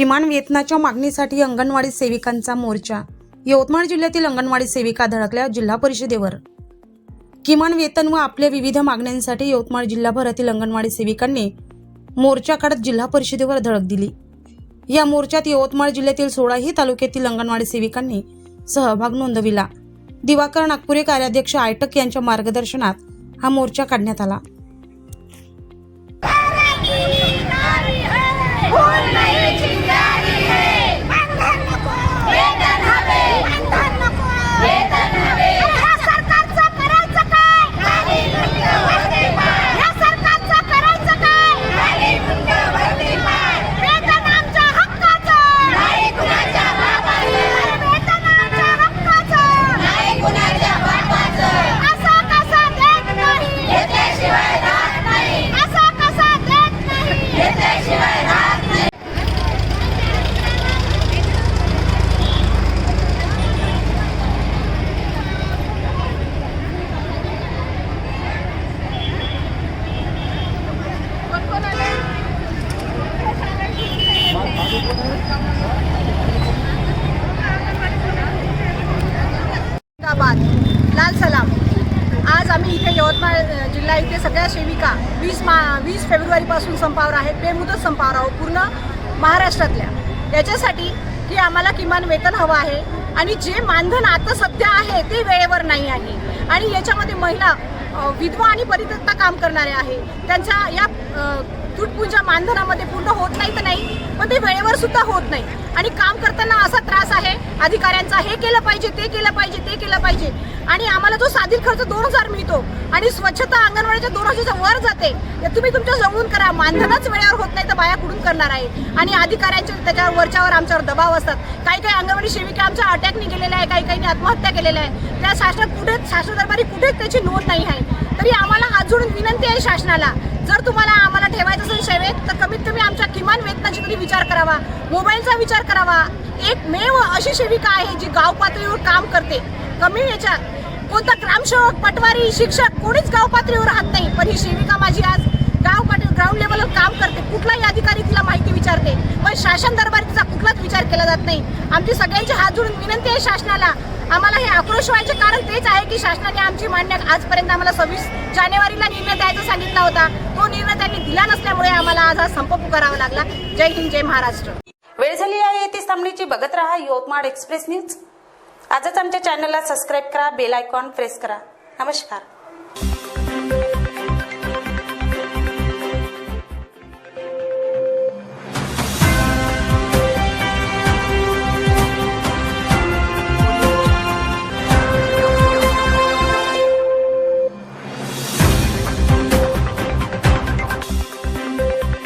किमान वेतनाच्या मागणीसाठी अंगणवाडी सेविकांचा मोर्चा. यवतमाळ जिल्ह्यातील अंगणवाडी सेविका धडकल्या जिल्हा परिषदेवर. किमान वेतन व आपल्या विविध मागण्यांसाठी यवतमाळ जिल्हाभरातील अंगणवाडी सेविकांनी मोर्चा काढत जिल्हा परिषदेवर धडक दिली. या मोर्चात यवतमाळ जिल्ह्यातील सोळाही तालुक्यातील अंगणवाडी सेविकांनी सहभाग नोंदविला. दिवाकर नागपुरे कार्याध्यक्ष आयटक यांच्या मार्गदर्शनात हा मोर्चा काढण्यात आला फूल नहीं चिंगारी है बंधन नको वेतन हवे बंधन नको वेतन हवे या सरकारचं करायचं काय खाली मुंड वरती पाय या सरकारचं करायचं काय खाली मुंड वरती पाय वेतन आमच्या हक्काचं नाही कुणाच्या बापाचं वेतन आमच्या हक्काचं नाही कुणाच्या बापाचं असं कसं देत नाही घेतल्याशिवाय राहत नाही असं कसं देत नाही घेतल्याशिवाय राहत नाही औरंगाबाद लाल सलाम आज आम्ही इथे यवतमाळ जिल्हा इथे सगळ्या सेविका वीस मा वीस फेब्रुवारीपासून संपावर आहेत. बेमुदत संपावर आहोत पूर्ण महाराष्ट्रातल्या. याच्यासाठी की आम्हाला किमान वेतन हवं आहे आणि जे मानधन आता सध्या आहे ते वेळेवर नाही आहे. आणि याच्यामध्ये महिला विधवा आणि परित्यक्ता काम करणारे आहे. त्यांच्या या अ, मानधनामध्ये पूर्ण होत नाही तर नाही पण ते वेळेवर सुद्धा होत नाही. आणि काम करताना असा त्रास आहे अधिकाऱ्यांचा हे केलं पाहिजे ते केलं पाहिजे ते केलं पाहिजे. आणि आम्हाला जो साधील खर्च दोन हजार मिळतो आणि स्वच्छता अंगणवाडीच्या दोन हजारच्या वर जाते तुम्ही तुमच्या जवळून करा. मानधनच वेळेवर होत नाही तर बाया कुठून करणार आहे? आणि अधिकाऱ्यांचे त्याच्यावर वरच्यावर आमच्यावर दबाव असतात. काही काही अंगणवाडी सेविका आमच्या अटॅकने गेलेल्या आहे काही काही आत्महत्या केलेल्या आहे. त्या शासनात कुठेच शासन दरबारी कुठेच त्याची नोंद नाही आहे. तरी आम्हाला हात जोडून विनंती आहे शासनाला जर तुम्हाला आम्हाला ठेवायचं असेल सेवेत तर कमीत कमी आमच्या किमान वेतनाची तरी विचार करावा. मोबाईलचा विचार करावा. एक मेव अशी सेविका आहे जी गाव पातळीवर काम करते. कमी याच्यात कोणता ग्रामसेवक पटवारी शिक्षक कोणीच गाव पातळीवर राहत नाही. पण ही सेविका माझी आज गाव पातळी ग्राउंड लेवलवर काम करते. कुठलाही अधिकारी तिला माहिती विचारते. पण शासन दरबारी तिचा कुठलाच विचार केला जात नाही. आमची सगळ्यांची हात जोडून विनंती आहे शासनाला. आम्हाला हे आक्रोश व्हायचे कारण तेच आहे की शासनाने आमची मान्य आजपर्यंत आम्हाला सव्वीस जानेवारीला निर्णय द्यायचा सांगितला होता. तो निर्णय त्यांनी दिला नसल्यामुळे आम्हाला आज हा संप पुकारावा लागला. जय हिंद जय महाराष्ट्र. वेळ झाली आहे येथे थांबण्याची बघत राहा यवतमाळ एक्सप्रेस न्यूज. आजच आमच्या चॅनलला सबस्क्राईब करा बेल आयकॉन प्रेस करा. नमस्कार.